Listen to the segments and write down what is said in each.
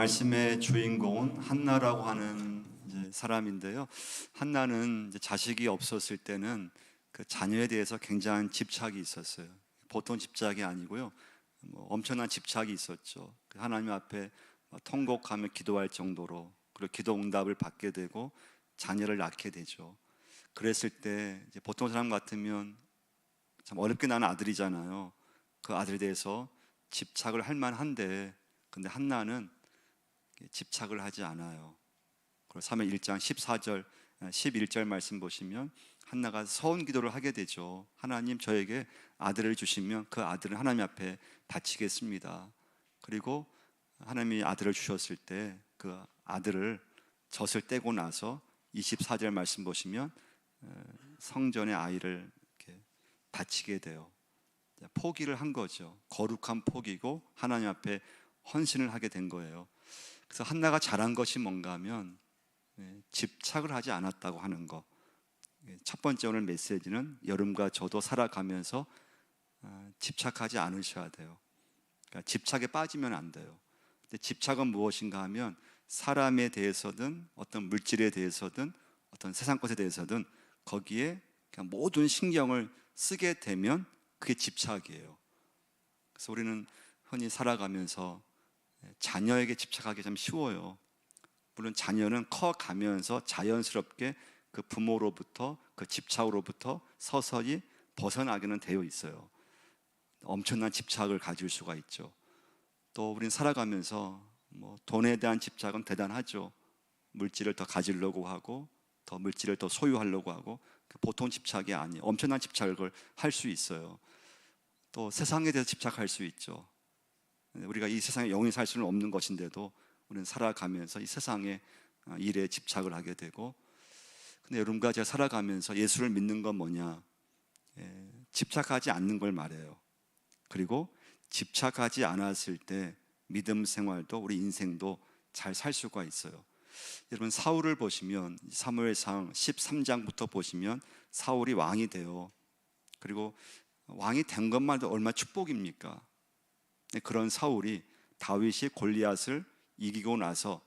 말씀의 주인공은 한나라고 하는 사람인데요. 한나는 자식이 없었을 때는 그 자녀에 대해서 굉장한 집착이 있었어요. 보통 집착이 아니고요. 뭐 엄청난 집착이 있었죠. 그 하나님 앞에 통곡하며 기도할 정도로 그리고 기도 응답을 받게 되고 자녀를 낳게 되죠. 그랬을 때 보통 사람 같으면 참 어렵게 낳은 아들이잖아요. 그 아들에 대해서 집착을 할 만한데 근데 한나는 집착을 하지 않아요. 그리고 3일 1장 14절 11절 말씀 보시면 한나가 서운 기도를 하게 되죠. 하나님 저에게 아들을 주시면 그 아들은 하나님 앞에 바치겠습니다. 그리고 하나님이 아들을 주셨을 때 그 아들을 젖을 떼고 나서 24절 말씀 보시면 어, 성전의 아이를 바치게 돼요. 포기를 한 거죠. 거룩한 포기고 하나님 앞에 헌신을 하게 된 거예요. 그래서 한나가 잘한 것이 뭔가 하면 예, 집착을 하지 않았다고 하는 거. 예, 첫 번째 오늘 메시지는 여름과 저도 살아가면서 아, 집착하지 않으셔야 돼요. 그러니까 집착에 빠지면 안 돼요. 근데 집착은 무엇인가 하면 사람에 대해서든 어떤 물질에 대해서든 어떤 세상 것에 대해서든 거기에 모든 신경을 쓰게 되면 그게 집착이에요. 그래서 우리는 흔히 살아가면서 자녀에게 집착하기 참 쉬워요. 물론 자녀는 커 가면서 자연스럽게 그 부모로부터 그 집착으로부터 서서히 벗어나기는 되어 있어요. 엄청난 집착을 가질 수가 있죠. 또 우리는 살아가면서 뭐 돈에 대한 집착은 대단하죠. 물질을 더 가지려고 하고 더 물질을 더 소유하려고 하고 그 보통 집착이 아니에요. 엄청난 집착을 할 수 있어요. 또 세상에 대해서 집착할 수 있죠. 우리가 이 세상에 영원히 살 수는 없는 것인데도 우리는 살아가면서 이 세상의 어, 일에 집착을 하게 되고 근데 여러분과 제가 살아가면서 예수를 믿는 건 뭐냐? 예, 집착하지 않는 걸 말해요. 그리고 집착하지 않았을 때 믿음 생활도 우리 인생도 잘 살 수가 있어요. 여러분 사울을 보시면 사무엘상 13장부터 보시면 사울이 왕이 돼요. 그리고 왕이 된 것만도 얼마나 축복입니까? 그런 사울이 다윗이 골리앗을 이기고 나서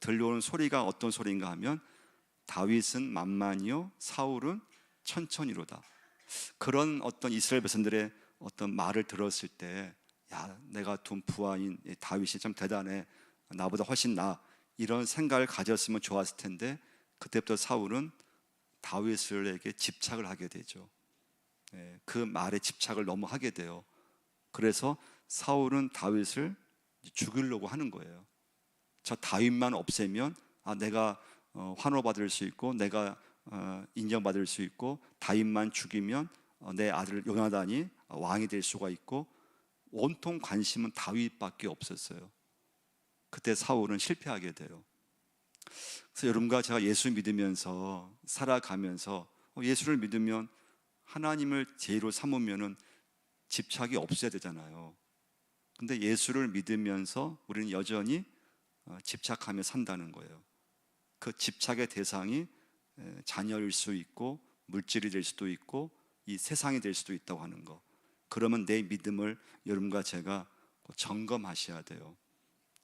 들려오는 소리가 어떤 소리인가 하면 다윗은 만만이요 사울은 천천히로다. 그런 어떤 이스라엘 백성들의 어떤 말을 들었을 때 야, 내가 둔 부하인 다윗이 참 대단해. 나보다 훨씬 나. 이런 생각을 가졌으면 좋았을 텐데 그때부터 사울은 다윗을에게 집착을 하게 되죠. 예, 그 말에 집착을 너무 하게 돼요. 그래서 사울은 다윗을 죽이려고 하는 거예요. 저 다윗만 없애면 아, 내가 어, 환호받을 수 있고 내가 어, 인정받을 수 있고 다윗만 죽이면 어, 내 아들 요나단이 왕이 될 수가 있고 온통 관심은 다윗밖에 없었어요. 그때 사울은 실패하게 돼요. 그래서 여러분과 제가 예수 믿으면서 살아가면서 어, 예수를 믿으면 하나님을 제일로 삼으면은 집착이 없어야 되잖아요. 근데 예수를 믿으면서 우리는 여전히 어, 집착하며 산다는 거예요. 그 집착의 대상이 자녀일 수 있고 물질이 될 수도 있고 이 세상이 될 수도 있다고 하는 거. 그러면 내 믿음을 여러분과 제가 점검하셔야 돼요.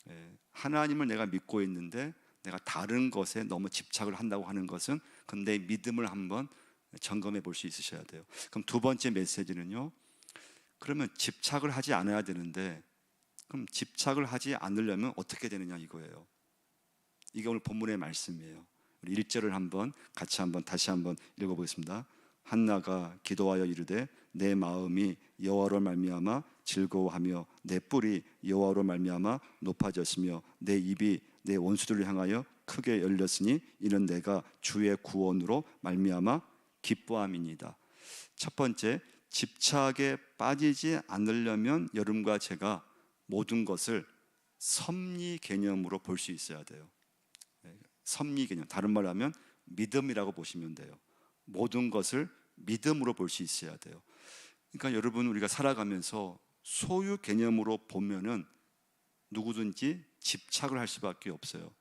예, 하나님을 내가 믿고 있는데 내가 다른 것에 너무 집착을 한다고 하는 것은 근데 믿음을 한번 점검해 볼 수 있으셔야 돼요. 그럼 두 번째 메시지는요. 그러면 집착을 하지 않아야 되는데 그럼 집착을 하지 않으려면 어떻게 되느냐 이거예요. 이게 오늘 본문의 말씀이에요. 우리 1절을 한번 같이 한번 다시 한번 읽어 보겠습니다. 한나가 기도하여 이르되 내 마음이 여호와로 말미암아 즐거워하며 내 뿔이 여호와로 말미암아 높아졌으며 내 입이 내 원수들을 향하여 크게 열렸으니 이는 내가 주의 구원으로 말미암아 기뻐함이니다. 첫 번째 집착에 빠지지 않으려면 여러분과 제가 모든 것을 섭리 개념으로 볼 수 있어야 돼요. 네, 섭리 개념 다른 말로 하면 믿음이라고 보시면 돼요. 모든 것을 믿음으로 볼 수 있어야 돼요. 그러니까 여러분 우리가 살아가면서 소유 개념으로 보면은 누구든지 집착을 할 수밖에 없어요.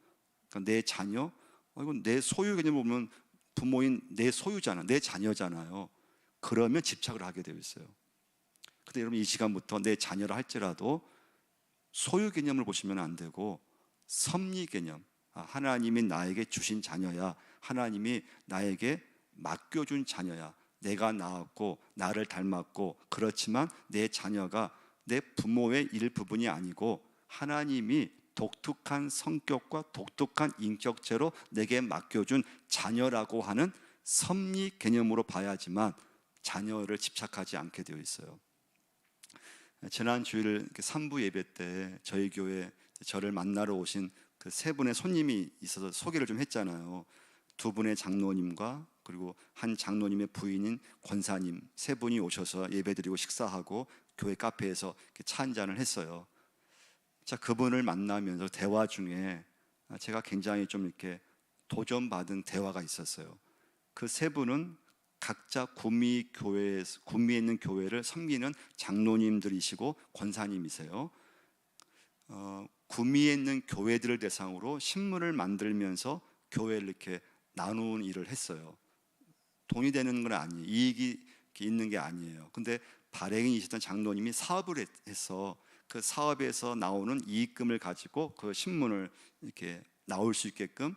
그러니까 내 자녀, 어, 이건 내 소유 개념 보면 부모인 내 소유잖아, 내 자녀잖아요. 그러면 집착을 하게 되어 있어요. 근데 여러분 이 시간부터 내 자녀라 할지라도 소유 개념을 보시면 안 되고 섭리 개념. 아, 하나님이 나에게 주신 자녀야. 하나님이 나에게 맡겨준 자녀야. 내가 낳았고 나를 닮았고 그렇지만 내 자녀가 내 부모의 일부분이 아니고 하나님이 독특한 성격과 독특한 인격체로 내게 맡겨준 자녀라고 하는 섭리 개념으로 봐야지만 자녀를 집착하지 않게 되어 있어요. 지난 주일 3부 예배 때 저희 교회 저를 만나러 오신 그 세 분의 손님이 있어서 소개를 좀 했잖아요. 두 분의 장로님과 그리고 한 장로님의 부인인 권사님 세 분이 오셔서 예배드리고 식사하고 교회 카페에서 차 한 잔을 했어요. 자 그분을 만나면서 대화 중에 제가 굉장히 좀 이렇게 도전받은 대화가 있었어요. 그 세 분은 각자 구미 교회 구미에 있는 교회를 섬기는 장로님들이시고 권사님이세요. 어, 구미에 있는 교회들을 대상으로 신문을 만들면서 교회를 이렇게 나누는 일을 했어요. 돈이 되는 건 아니에요. 이익이 있는 게 아니에요. 근데 발행이셨던 장로님이 사업을 했- 해서 그 사업에서 나오는 이익금을 가지고 그 신문을 이렇게 나올 수 있게끔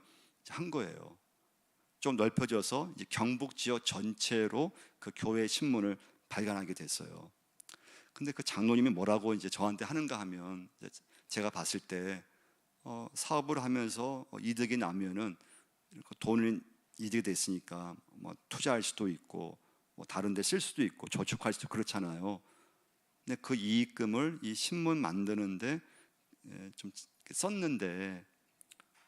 한 거예요. 좀 넓혀져서 경북 지역 전체로 그 교회 신문을 발간하게 됐어요. 근데 그 장로님이 뭐라고 이제 저한테 하는가 하면 제가 봤을 때 어, 사업을 하면서 어, 이득이 나면은 돈은 이득이 됐으니까 뭐 투자할 수도 있고 뭐 다른 데 쓸 수도 있고 저축할 수도 그렇잖아요. 근데 그 이익금을 이 신문 만드는데 예, 좀 썼는데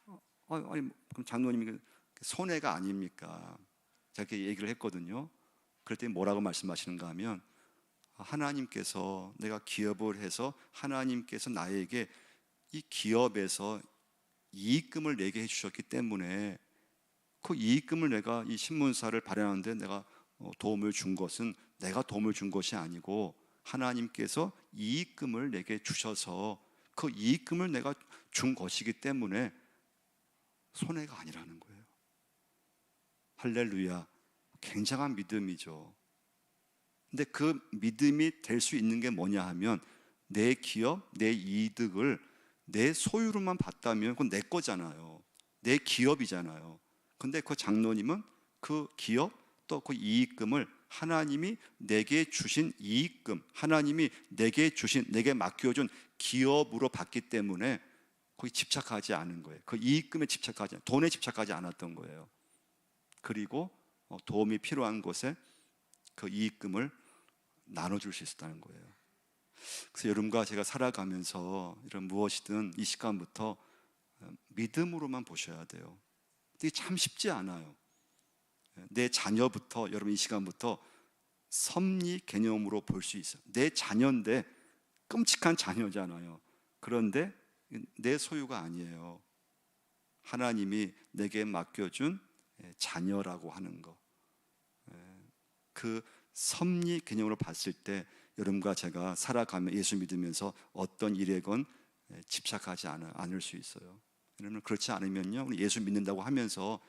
어, 아니, 뭐, 그럼 장로님이 그 손해가 아닙니까? 제가 이렇게 얘기를 했거든요. 그랬더니 뭐라고 말씀하시는가 하면 하나님께서 내가 기업을 해서 하나님께서 나에게 이 기업에서 이익금을 내게 해주셨기 때문에 그 이익금을 내가 이 신문사를 발행하는데 내가 어, 도움을 준 것은 내가 도움을 준 것이 아니고 하나님께서 이익금을 내게 주셔서 그 이익금을 내가 준 것이기 때문에 손해가 아니라는. 할렐루야. 굉장한 믿음이죠. 근데 그 믿음이 될 수 있는 게 뭐냐 하면 내 기업, 내 이득을 내 소유로만 봤다면 그건 내 거잖아요. 내 기업이잖아요. 근데 그 장로님은 그 기업 또 그 이익금을 하나님이 내게 주신 이익금, 하나님이 내게 주신 내게 맡겨준 기업으로 봤기 때문에 거기 집착하지 않은 거예요. 그 이익금에 집착하지 돈에 집착하지 않았던 거예요. 그리고 어, 도움이 필요한 곳에 그 이익금을 나눠줄 수 있었다는 거예요. 그래서 여러분과 제가 살아가면서 이런 무엇이든 이 시간부터 어, 믿음으로만 보셔야 돼요. 이게 참 쉽지 않아요. 내 자녀부터 여러분 이 시간부터 섭리 개념으로 볼 수 있어요. 내 자녀인데 끔찍한 자녀잖아요. 그런데 내 소유가 아니에요. 하나님이 내게 맡겨준 예, 자녀라고 하는 거. 예, 그 섭리 개념으로 봤을 때 여러분과 제가 살아가며 예수 믿으면서 어떤 일에건 예, 집착하지 않을 수 있어요. 여러분 그렇지 않으면요, 우리 예수 믿는다고 하면서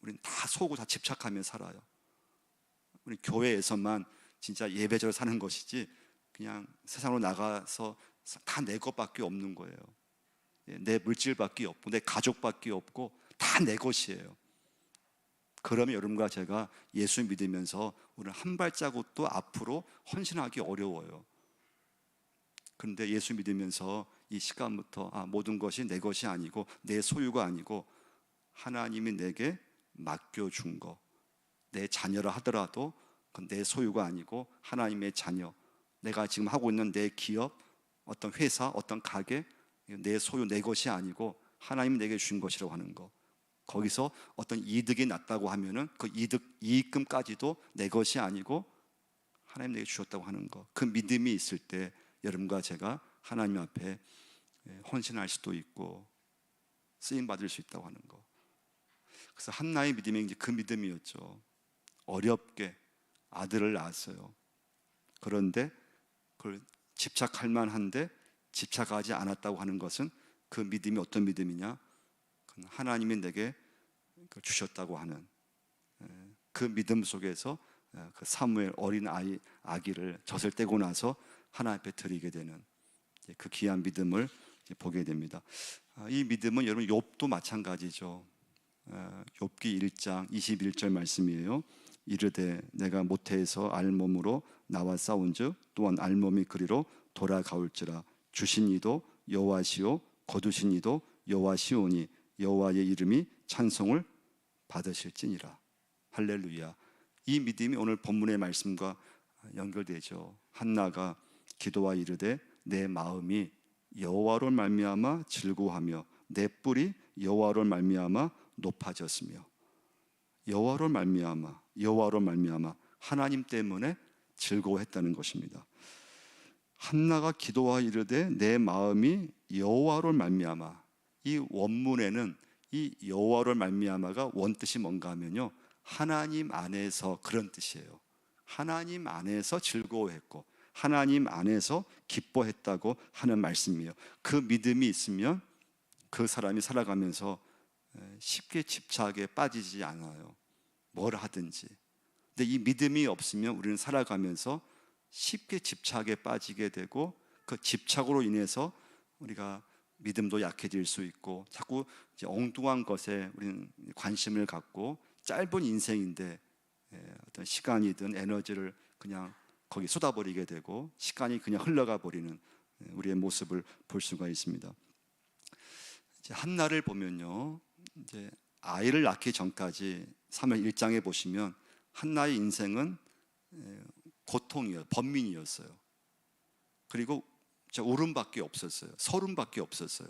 우리는 다 속고 다 집착하며 살아요. 우리 교회에서만 진짜 예배절 사는 것이지 그냥 세상으로 나가서 다 내 것밖에 없는 거예요. 예, 내 물질밖에 없고 내 가족밖에 없고 다 내 것이에요. 그러면 여러분과 제가 예수 믿으면서 오늘 한 발자국도 앞으로 헌신하기 어려워요. 그런데 예수 믿으면서 이 시간부터 아, 모든 것이 내 것이 아니고 내 소유가 아니고 하나님이 내게 맡겨준 거, 내 자녀라 하더라도 그건 내 소유가 아니고 하나님의 자녀, 내가 지금 하고 있는 내 기업, 어떤 회사, 어떤 가게, 내 소유, 내 것이 아니고 하나님 내게 주신 것이라고 하는 거. 거기서 어떤 이득이 났다고 하면은 그 이득, 이익금까지도 내 것이 아니고 하나님 내게 주셨다고 하는 거. 그 믿음이 있을 때 여러분과 제가 하나님 앞에 예, 헌신할 수도 있고 쓰임 받을 수 있다고 하는 거. 그래서 한나의 믿음이 이제 그 믿음이었죠. 어렵게 아들을 낳았어요. 그런데 그걸 집착할 만한데 집착하지 않았다고 하는 것은 그 믿음이 어떤 믿음이냐? 하나님이 내게 그 주셨다고 하는 예, 그 믿음 속에서 예, 그 사무엘 어린 아이 아기를 젖을 떼고 나서 하나 앞에 드리게 되는 예, 그 귀한 믿음을 보게 됩니다. 아, 이 믿음은 여러분 욥도 마찬가지죠. 아, 욥기 1장 21절 말씀이에요. 이르되 내가 모태에서 알몸으로 나와 싸운즉 또한 알몸이 그리로 돌아가올지라 주신 이도 여호와시오 거두신 이도 여호와시오니 여호와의 이름이 찬송을 받으실지니라. 할렐루야. 이 믿음이 오늘 본문의 말씀과 연결되죠. 한나가 기도와 이르되 내 마음이 여호와로 말미암아 즐거워하며 내 뿔이 여호와로 말미암아 높아졌으며 여호와로 말미암아 여호와로 말미암아 하나님 때문에 즐거워했다는 것입니다. 한나가 기도와 이르되 내 마음이 여호와로 말미암아 이 원문에는 이 여호와로 말미암아가 원뜻이 뭔가 하면요 하나님 안에서 그런 뜻이에요. 하나님 안에서 즐거워했고 하나님 안에서 기뻐했다고 하는 말씀이에요. 그 믿음이 있으면 그 사람이 살아가면서 쉽게 집착에 빠지지 않아요. 뭘 하든지. 근데 이 믿음이 없으면 우리는 살아가면서 쉽게 집착에 빠지게 되고 그 집착으로 인해서 우리가 믿음도 약해질 수 있고 자꾸 엉뚱한 것에 우리는 관심을 갖고 짧은 인생인데 예, 어떤 시간이든 에너지를 그냥 거기 쏟아버리게 되고 시간이 그냥 흘러가 버리는 예, 우리의 모습을 볼 수가 있습니다. 이제 한나를 보면요, 이제 아이를 낳기 전까지 3월 1장에 보시면 한나의 인생은 예, 고통이요, 번민이었어요. 그리고 저 울음밖에 없었어요. 서름밖에 없었어요.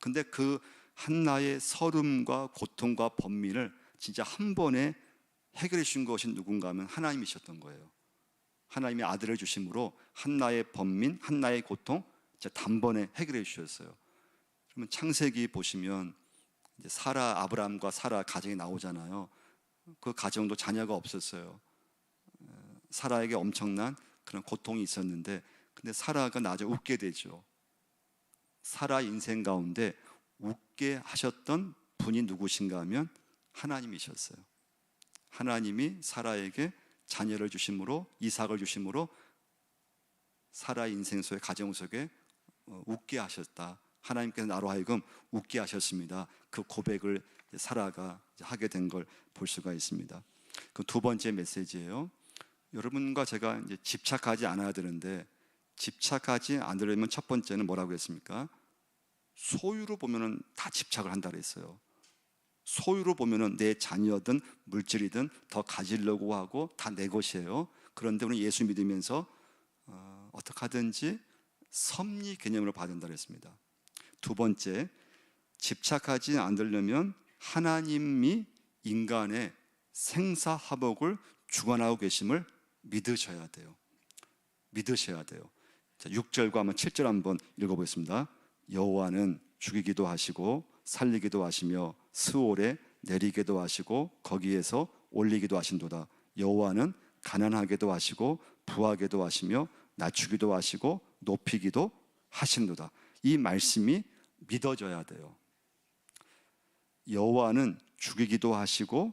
근데 그 한나의 서름과 고통과 번민을 진짜 한 번에 해결해 주신 것이 누군가 하면 하나님이셨던 거예요. 하나님의 아들을 주심으로 한나의 번민, 한나의 고통 진짜 단번에 해결해 주셨어요. 그러면 창세기 보시면 이제 사라 아브라함과 사라 가정이 나오잖아요. 그 가정도 자녀가 없었어요. 사라에게 엄청난 그런 고통이 있었는데 근데 사라가 나중에 웃게 되죠. 사라 인생 가운데 웃게 하셨던 분이 누구신가 하면 하나님이셨어요. 하나님이 사라에게 자녀를 주심으로 이삭을 주심으로 사라 인생 속에 가정 속에 어, 웃게 하셨다. 하나님께서 나로 하여금 웃게 하셨습니다. 그 고백을 사라가 하게 된 걸 볼 수가 있습니다. 그 두 번째 메시지예요. 여러분과 제가 이제 집착하지 않아야 되는데 집착하지 않으려면 첫 번째는 뭐라고 했습니까? 소유로 보면은 다 집착을 한다 그랬어요. 소유로 보면은 내 자녀든 물질이든 더 가지려고 하고 다 내 것이에요. 그런데 우리 예수 믿으면서 어, 어떻게 하든지 섭리 개념으로 봐야 된다 그랬습니다. 두 번째, 집착하지 않으려면 하나님이 인간의 생사화복을 주관하고 계심을 믿으셔야 돼요. 믿으셔야 돼요. 자, 6절과 한번 7절 한번 읽어보겠습니다. 여호와는 죽이기도 하시고 살리기도 하시며 스올에 내리기도 하시고 거기에서 올리기도 하신도다. 여호와는 가난하게도 하시고 부하게도 하시며 낮추기도 하시고 높이기도 하신도다. 이 말씀이 믿어져야 돼요. 여호와는 죽이기도 하시고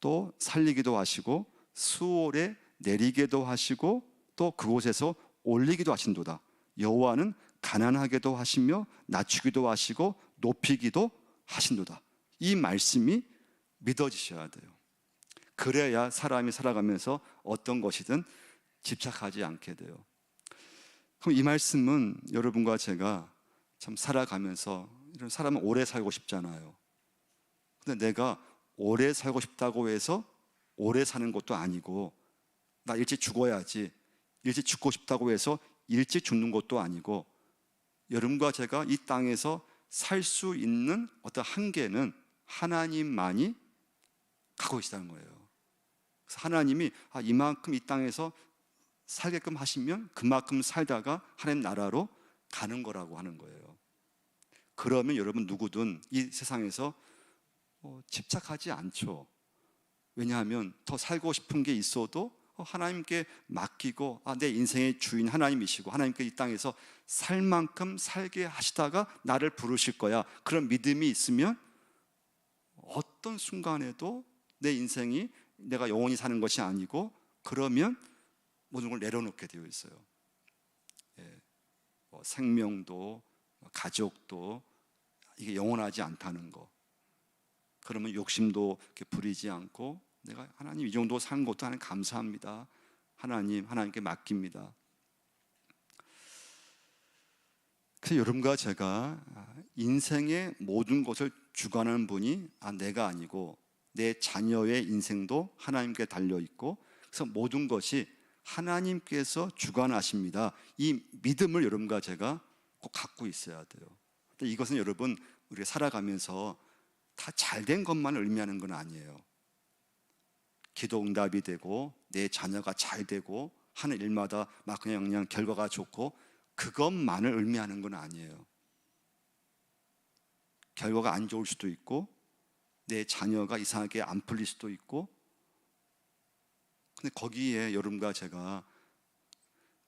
또 살리기도 하시고 수월에 내리게도 하시고 또 그곳에서 올리기도 하신도다. 여호와는 가난하게도 하시며 낮추기도 하시고 높이기도 하신도다. 이 말씀이 믿어지셔야 돼요. 그래야 사람이 살아가면서 어떤 것이든 집착하지 않게 돼요. 그럼 이 말씀은 여러분과 제가 참 살아가면서 이런 사람은 오래 살고 싶잖아요. 근데 내가 오래 살고 싶다고 해서 오래 사는 것도 아니고 나 일찍 죽어야지 일찍 죽고 싶다고 해서 일찍 죽는 것도 아니고 여러분과 제가 이 땅에서 살 수 있는 어떤 한계는 하나님만이 갖고 계시다는 거예요. 그래서 하나님이 아, 이만큼 이 땅에서 살게끔 하시면 그만큼 살다가 하나님 나라로 가는 거라고 하는 거예요. 그러면 여러분 누구든 이 세상에서 어, 집착하지 않죠. 왜냐하면 더 살고 싶은 게 있어도 어, 하나님께 맡기고 아, 내 인생의 주인 하나님이시고 하나님께 이 땅에서 살 만큼 살게 하시다가 나를 부르실 거야. 그런 믿음이 있으면 어떤 순간에도 내 인생이 내가 영원히 사는 것이 아니고 그러면 모든 걸 내려놓게 되어 있어요. 예, 뭐 생명도 가족도 이게 영원하지 않다는 거. 그러면 욕심도 부리지 않고 내가 하나님 이 정도 산 것도 하나님 감사합니다. 하나님 하나님께 맡깁니다. 그래서 여러분과 제가 인생의 모든 것을 주관하는 분이 아 내가 아니고 내 자녀의 인생도 하나님께 달려 있고 그래서 모든 것이 하나님께서 주관하십니다. 이 믿음을 여러분과 제가 꼭 갖고 있어야 돼요. 이것은 여러분 우리가 살아가면서 다 잘 된 것만 의미하는 건 아니에요. 기도 응답이 되고 내 자녀가 잘 되고 하는 일마다 막 그냥 그냥 결과가 좋고 그것만을 의미하는 건 아니에요. 결과가 안 좋을 수도 있고 내 자녀가 이상하게 안 풀릴 수도 있고 근데 거기에 여러분과 제가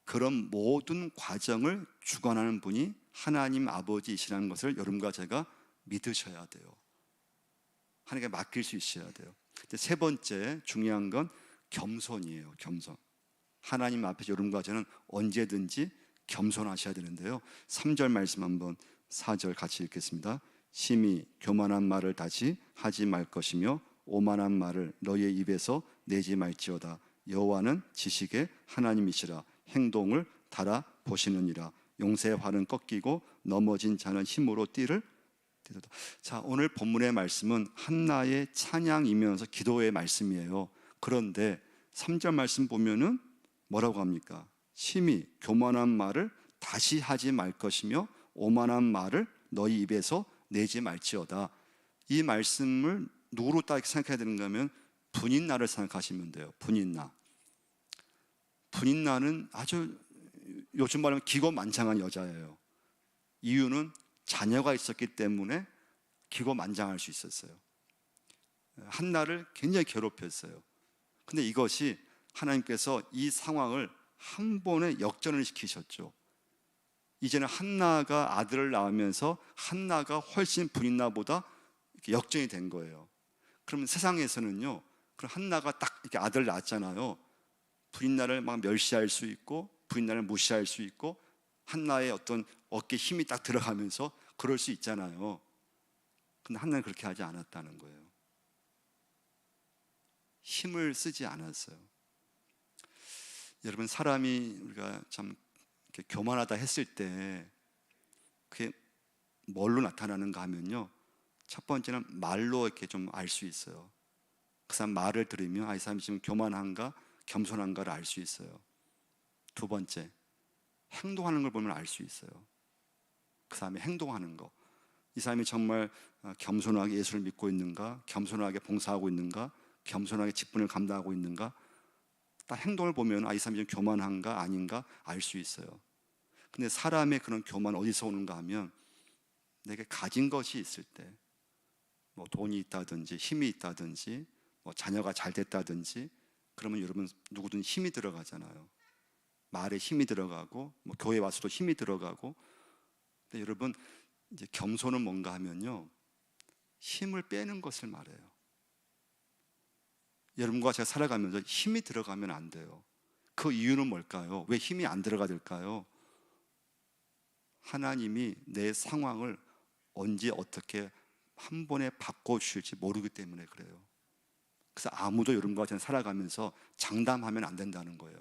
그런 모든 과정을 주관하는 분이 하나님 아버지이시라는 것을 여러분과 제가 믿으셔야 돼요. 하나님께 맡길 수 있어야 돼요. 세 번째 중요한 건 겸손이에요. 겸손. 하나님 앞에 여러분과 저는 언제든지 겸손하셔야 되는데요. 3절 말씀 한번 4절 같이 읽겠습니다. 심히 교만한 말을 다시 하지 말 것이며 오만한 말을 너의 입에서 내지 말지어다. 여호와는 지식의 하나님이시라 행동을 달아 보시느니라. 용세의 활은 꺾이고 넘어진 자는 힘으로 띠를. 자, 오늘 본문의 말씀은 한나의 찬양이면서 기도의 말씀이에요. 그런데 3절 말씀 보면은 뭐라고 합니까? 심히 교만한 말을 다시 하지 말 것이며 오만한 말을 너희 입에서 내지 말지어다. 이 말씀을 누구로 딱 생각해야 되는가 하면 분인 나를 생각하시면 돼요. 분인 나. 분인 나는 아주 요즘 말하면 기고만장한 여자예요. 이유는 자녀가 있었기 때문에 기고만장할 수 있었어요. 한나를 굉장히 괴롭혔어요. 근데 이것이 하나님께서 이 상황을 한 번에 역전을 시키셨죠. 이제는 한나가 아들을 낳으면서 한나가 훨씬 분인나보다 역전이 된 거예요. 그러면 세상에서는요, 그럼 한나가 딱 이렇게 아들 낳았잖아요. 분인나를 막 멸시할 수 있고 부인나를 무시할 수 있고 한나의 어떤 어깨 힘이 딱 들어가면서 그럴 수 있잖아요. 근데 한나는 그렇게 하지 않았다는 거예요. 힘을 쓰지 않았어요. 여러분 사람이 우리가 참 교만하다 했을 때 그게 뭘로 나타나는가 하면요. 첫 번째는 말로 이렇게 좀 알 수 있어요. 그 사람 말을 들으면 아, 이 사람이 지금 교만한가 겸손한가를 알 수 있어요. 두 번째, 행동하는 걸 보면 알 수 있어요. 그 사람이 행동하는 거. 이 사람이 정말 어, 겸손하게 예수를 믿고 있는가, 겸손하게 봉사하고 있는가, 겸손하게 직분을 감당하고 있는가. 딱 행동을 보면 아, 이 사람이 좀 교만한가 아닌가 알 수 있어요. 근데 사람의 그런 교만 어디서 오는가 하면 내게 가진 것이 있을 때, 뭐 돈이 있다든지 힘이 있다든지, 뭐 자녀가 잘 됐다든지, 그러면 여러분 누구든 힘이 들어가잖아요. 말에 힘이 들어가고 뭐 교회 와서도 힘이 들어가고 근데 여러분 이제 겸손은 뭔가 하면요 힘을 빼는 것을 말해요. 여러분과 제가 살아가면서 힘이 들어가면 안 돼요. 그 이유는 뭘까요? 왜 힘이 안 들어가 될까요? 하나님이 내 상황을 언제 어떻게 한 번에 바꿔 주실지 모르기 때문에 그래요. 그래서 아무도 여러분과 저는 살아가면서 장담하면 안 된다는 거예요.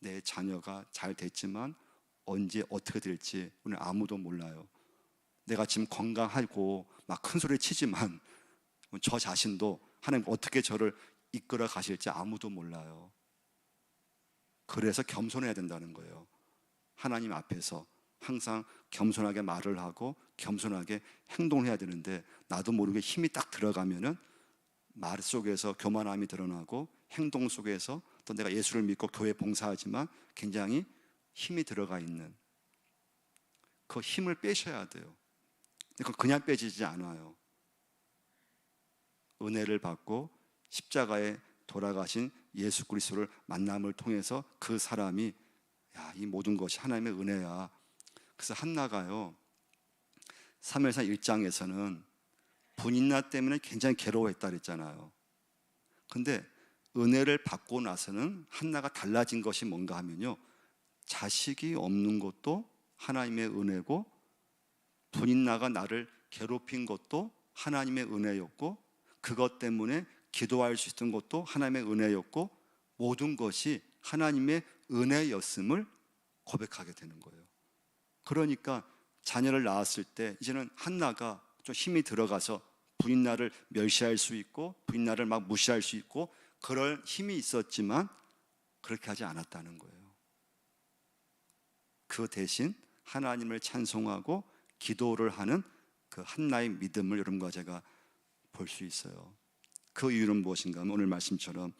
내 자녀가 잘 됐지만 언제 어떻게 될지 오늘 아무도 몰라요. 내가 지금 건강하고 막 큰 소리 치지만 저 자신도 하나님 어떻게 저를 이끌어 가실지 아무도 몰라요. 그래서 겸손해야 된다는 거예요. 하나님 앞에서 항상 겸손하게 말을 하고 겸손하게 행동해야 되는데 나도 모르게 힘이 딱 들어가면은 말 속에서 교만함이 드러나고 행동 속에서 또 내가 예수를 믿고 교회 봉사하지만 굉장히 힘이 들어가 있는 그 힘을 빼셔야 돼요. 그 그냥 빼지지 않아요. 은혜를 받고 십자가에 돌아가신 예수 그리스도를 만남을 통해서 그 사람이 야, 이 모든 것이 하나님의 은혜야. 그래서 한나가요. 3일상 1장에서는 분인나 때문에 굉장히 괴로워했다 그랬잖아요. 근데 은혜를 받고 나서는 한나가 달라진 것이 뭔가 하면요. 자식이 없는 것도 하나님의 은혜고 분인나가 나를 괴롭힌 것도 하나님의 은혜였고 그것 때문에 기도할 수 있던 것도 하나님의 은혜였고 모든 것이 하나님의 은혜였음을 고백하게 되는 거예요. 그러니까 자녀를 낳았을 때 이제는 한나가 좀 힘이 들어가서 부인나를 멸시할 수 있고 부인나를 막 무시할 수 있고 그럴 힘이 있었지만 그렇게 하지 않았다는 거예요. 그 대신 하나님을 찬송하고 기도를 하는 그 한나의 믿음을 여러분과 제가 볼 수 있어요. 그 이유는 무엇인가 하면 오늘 말씀처럼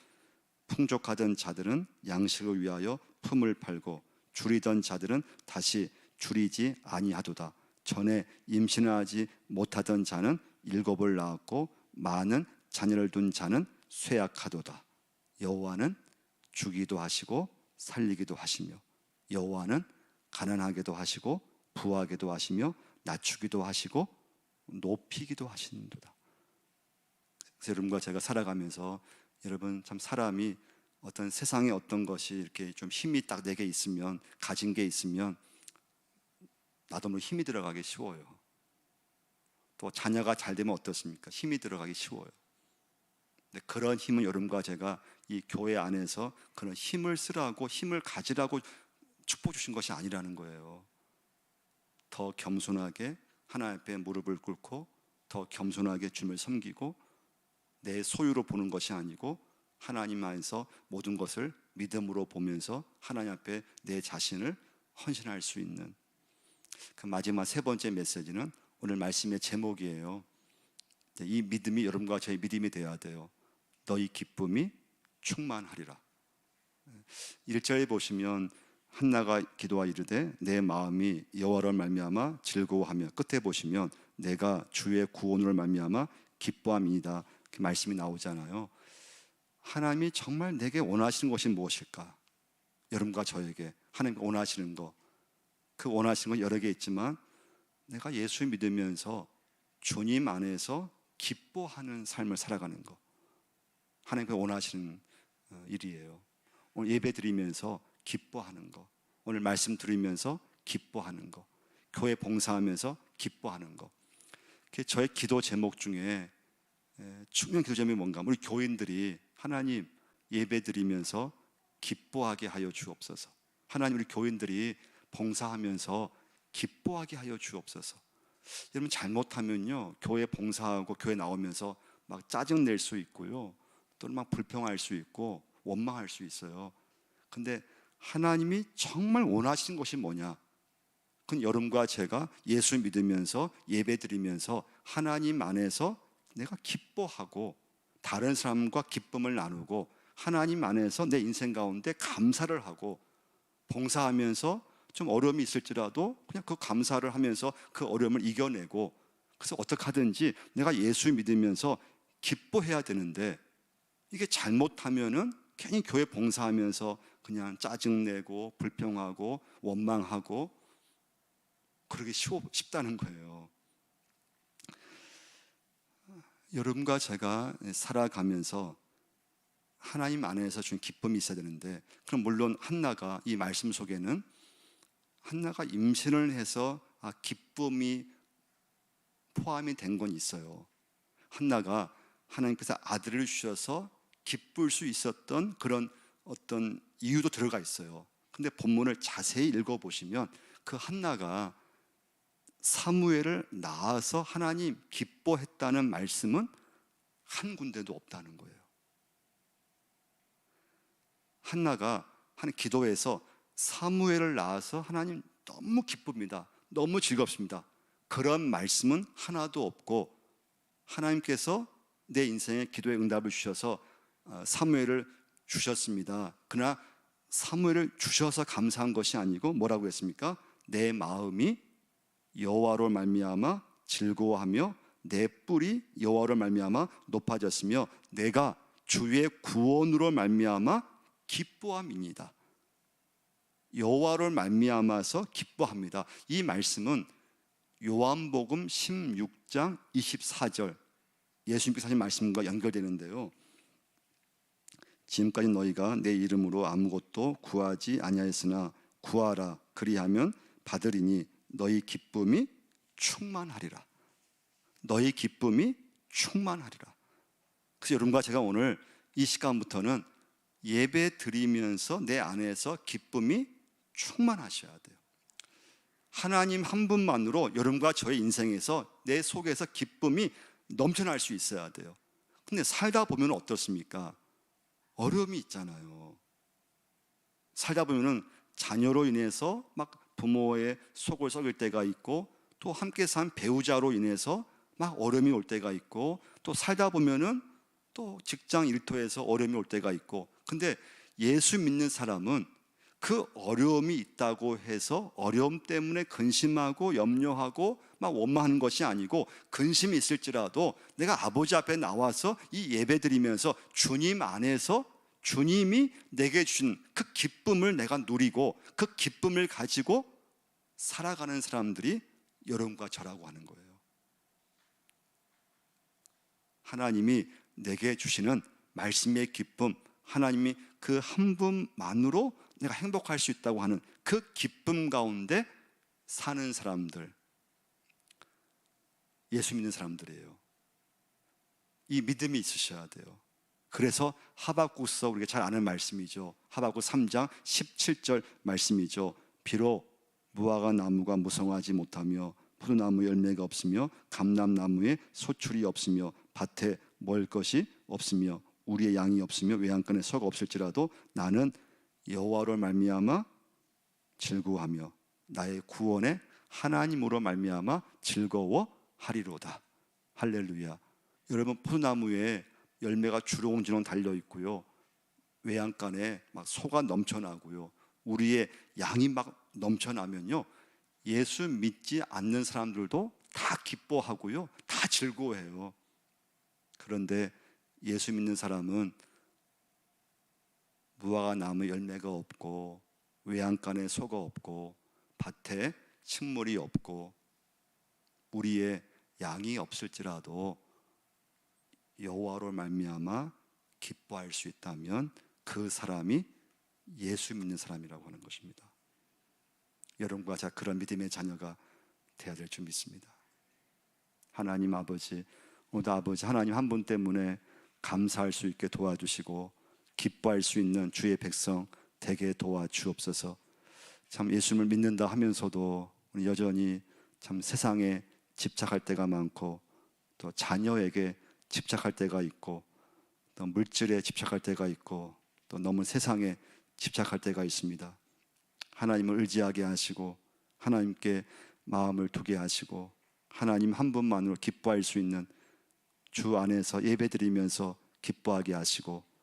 풍족하던 자들은 양식을 위하여 품을 팔고 줄이던 자들은 다시 줄이지 아니하도다. 전에 임신을 하지 못하던 자는 일곱을 낳았고 많은 자녀를 둔 자는 쇠약하도다. 여호와는 주기도 하시고 살리기도 하시며 여호와는 가난하게도 하시고 부하게도 하시며 낮추기도 하시고 높이기도. 그래서 여러분과 제가 살아가면서 여러분 참 사람이 어떤 세상에 어떤 것이 이렇게 좀 힘이 딱 내게 있으면 가진 게 있으면 나도 모르게 힘이 들어가기 쉬워요. 또 자녀가 잘 되면 어떻습니까? 힘이 들어가기 쉬워요. 근데 그런 힘은 여러분과 제가 이 교회 안에서 그런 힘을 쓰라고 힘을 가지라고 축복 주신 것이 아니라는 거예요. 더 겸손하게 하나님 앞에 무릎을 꿇고 더 겸손하게 주님을 섬기고 내 소유로 보는 것이 아니고 하나님 안에서 모든 것을 믿음으로 보면서 하나님 앞에 내 자신을 헌신할 수 있는 그 마지막 세 번째 메시지는 오늘 말씀의 제목이에요. 이 믿음이 여러분과 저의 믿음이 되어야 돼요. 너희 기쁨이 충만하리라. 1절에 보시면 한나가 기도하 이르되 내 마음이 여호와를 말미암아 즐거워하며 끝에 보시면 내가 주의 구원을 말미암아 기뻐함이다. 그 말씀이 나오잖아요. 하나님이 정말 내게 원하시는 것이 무엇일까? 여러분과 저에게 하나님 원하시는 거. 그 원하시는 건 여러 개 있지만 내가 예수 믿으면서 주님 안에서 기뻐하는 삶을 살아가는 거. 하나님께 원하시는 어, 일이에요. 오늘 예배 드리면서 기뻐하는 거. 오늘 말씀 들으면서 기뻐하는 거. 교회 봉사하면서 기뻐하는 거. 저의 기도 제목 중에 에, 중요한 기도 제목이 뭔가? 우리 교인들이 하나님 예배 드리면서 기뻐하게 하여 주옵소서. 하나님 우리 교인들이 봉사하면서 기뻐하게 하여 주옵소서. 여러분 잘못하면요 교회 봉사하고 교회 나오면서 막 짜증 낼 수 있고요 또는 막 불평할 수 있고 원망할 수 있어요. 근데 하나님이 정말 원하시는 것이 뭐냐? 그건 여러분과 제가 예수 믿으면서 예배 드리면서 하나님 안에서 내가 기뻐하고 다른 사람과 기쁨을 나누고 하나님 안에서 내 인생 가운데 감사를 하고 봉사하면서 좀 어려움이 있을지라도 그냥 그 감사를 하면서 그 어려움을 이겨내고 그래서 어떻게 하든지 내가 예수 믿으면서 기뻐해야 되는데 이게 잘못하면은 괜히 교회 봉사하면서 그냥 짜증내고 불평하고 원망하고 그러기 쉬워, 쉽다는 거예요. 여러분과 제가 살아가면서 하나님 안에서 준 기쁨이 있어야 되는데 그럼 물론 한나가 이 말씀 속에는 한나가 임신을 해서 아, 기쁨이 포함이 된 건 있어요. 한나가 하나님께서 아들을 주셔서 기쁠 수 있었던 그런 어떤 이유도 들어가 있어요. 근데 본문을 자세히 읽어 보시면 그 한나가 사무엘을 낳아서 하나님 기뻐했다는 말씀은 한 군데도 없다는 거예요. 한나가 한 기도에서 사무엘을 낳아서 하나님 너무 기쁩니다. 너무 즐겁습니다. 그런 말씀은 하나도 없고 하나님께서 내 인생의 기도의 응답을 주셔서 어, 사무엘을 주셨습니다. 그러나 사무엘을 주셔서 감사한 것이 아니고 뭐라고 했습니까? 내 마음이 여호와로 말미암아 즐거워하며 내 뿔이 여호와로 말미암아 높아졌으며 내가 주의 구원으로 말미암아 기뻐함입니다. 여호와로 말미암아서 기뻐합니다. 이 말씀은 요한복음 16장 24절 예수님께서 하신 말씀과 연결되는데요. 지금까지 너희가 내 이름으로 아무것도 구하지 아니하였으나 구하라 그리하면 받으리니 너희 기쁨이 충만하리라. 너희 기쁨이 충만하리라. 그래서 여러분과 제가 오늘 이 시간부터는 예배 드리면서 내 안에서 기쁨이 충만하셔야 돼요. 하나님 한 분만으로 여러분과 저의 인생에서 내 속에서 기쁨이 넘쳐날 수 있어야 돼요. 근데 살다 보면 어떻습니까? 어려움이 있잖아요. 살다 보면은 자녀로 인해서 막 부모의 속을 썩일 때가 있고 또 함께 산 배우자로 인해서 막 어려움이 올 때가 있고 또 살다 보면은 또 직장 일터에서 어려움이 올 때가 있고 근데 예수 믿는 사람은 그 어려움이 있다고 해서 어려움 때문에 근심하고 염려하고 막 원망하는 것이 아니고 근심이 있을지라도 내가 아버지 앞에 나와서 이 예배 드리면서 주님 안에서 주님이 내게 준그 기쁨을 내가 누리고 그 기쁨을 가지고 살아가는 사람들이 여러분과 저라고 하는 거예요. 하나님이 내게 주시는 말씀의 기쁨, 하나님이 그 한 분만으로 내가 행복할 수 있다고 하는 그 기쁨 가운데 사는 사람들, 예수 믿는 사람들이에요. 이 믿음이 있으셔야 돼요. 그래서 하박국서 우리가 잘 아는 말씀이죠. 하박국 3장 17절 말씀이죠. 비록 무화과 나무가 무성하지 못하며 포도나무 열매가 없으며 감람나무에 소출이 없으며 밭에 먹을 것이 없으며 우리의 양이 없으며 외양간에 소가 없을지라도 나는 여호와로 말미암아 즐거워하며 나의 구원의 하나님으로 말미암아 즐거워하리로다. 할렐루야. 여러분 포도나무에 열매가 주렁주렁 달려 있고요. 외양간에 막 소가 넘쳐나고요. 우리의 양이 막 넘쳐나면요. 예수 믿지 않는 사람들도 다 기뻐하고요. 다 즐거워해요. 그런데 예수 믿는 사람은 무화과 나무 열매가 없고 외양간에 소가 없고 밭에 식물이 없고 우리의 양이 없을지라도 여호와로 말미암아 기뻐할 수 있다면 그 사람이 예수 믿는 사람이라고 하는 것입니다. 여러분과 자 그런 믿음의 자녀가 되어야 될 줄 믿습니다. 하나님 아버지, 오늘 아버지 하나님 한 분 때문에 감사할 수 있게 도와주시고 기뻐할 수 있는 주의 백성 되게 도와주옵소서. 참 예수님을 믿는다 하면서도 여전히 참 세상에 집착할 때가 많고 또 자녀에게 집착할 때가 있고 또 물질에 집착할 때가 있고 또 너무 세상에 집착할 때가 있습니다. 하나님을 의지하게 하시고 하나님께 마음을 두게 하시고 하나님 한 분만으로 기뻐할 수 있는 주 안에서 예배드리면서 기뻐하게 하시고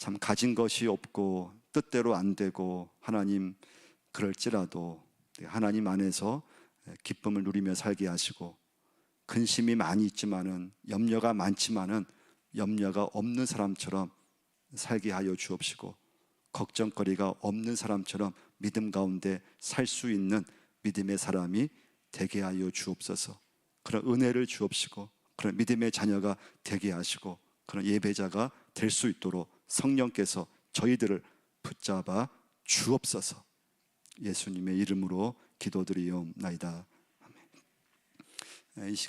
참 가진 것이 없고 뜻대로 안 되고 하나님 그럴지라도 하나님 안에서 기쁨을 누리며 살게 하시고 근심이 많이 있지만은 염려가 많지만은 염려가 없는 사람처럼 살게 하여 주옵시고 걱정거리가 없는 사람처럼 믿음 가운데 살 수 있는 믿음의 사람이 되게 하여 주옵소서. 그런 은혜를 주옵시고 그런 믿음의 자녀가 되게 하시고 그런 예배자가 될 수 있도록 성령께서 저희들을 붙잡아 주옵소서. 예수님의 이름으로 기도드리옵나이다. 아멘. 이 시간